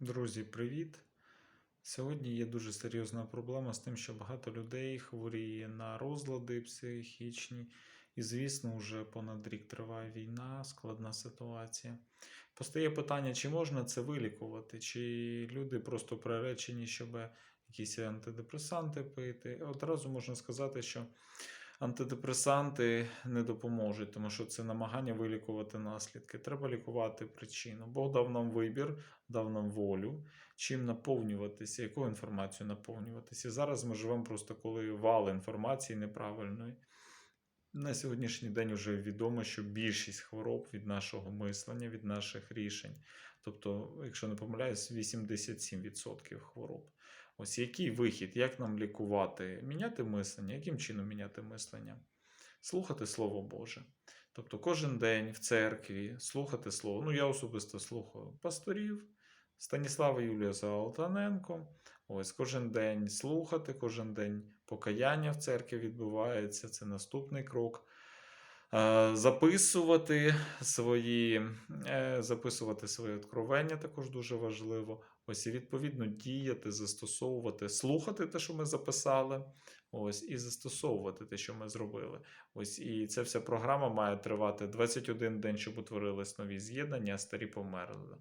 Друзі, привіт! Сьогодні є дуже серйозна проблема з тим, що багато людей хворіє на розлади психічні, і, звісно, вже понад рік триває війна, складна ситуація. Постає питання, чи можна це вилікувати, чи люди просто приречені, щоб якісь антидепресанти пити. Одразу можна сказати, що антидепресанти не допоможуть, тому що це намагання вилікувати наслідки. Треба лікувати причину. Бог дав нам вибір, дав нам волю, чим наповнюватися, якою інформацією наповнюватися. Зараз ми живемо просто коли вал інформації неправильної. На сьогоднішній день вже відомо, що більшість хвороб від нашого мислення, від наших рішень. Тобто, якщо не помиляюсь, 87% хвороб. Ось який вихід, як нам лікувати? Міняти мислення? Яким чином міняти мислення? Слухати Слово Боже. Тобто кожен день в церкві слухати Слово. Ну, я особисто слухаю пасторів, Станіслава Юлія Золотаненко. Ось кожен день слухати, кожен день покаяння в церкві відбувається. Це наступний крок. Е, Записувати свої, е, записувати свої откровення також дуже важливо. Ось і відповідно діяти, застосовувати, слухати те, що ми записали. Ось, і застосовувати те, що ми зробили. Ось і ця вся програма має тривати 21 день, щоб утворились нові з'єднання, а старі померли.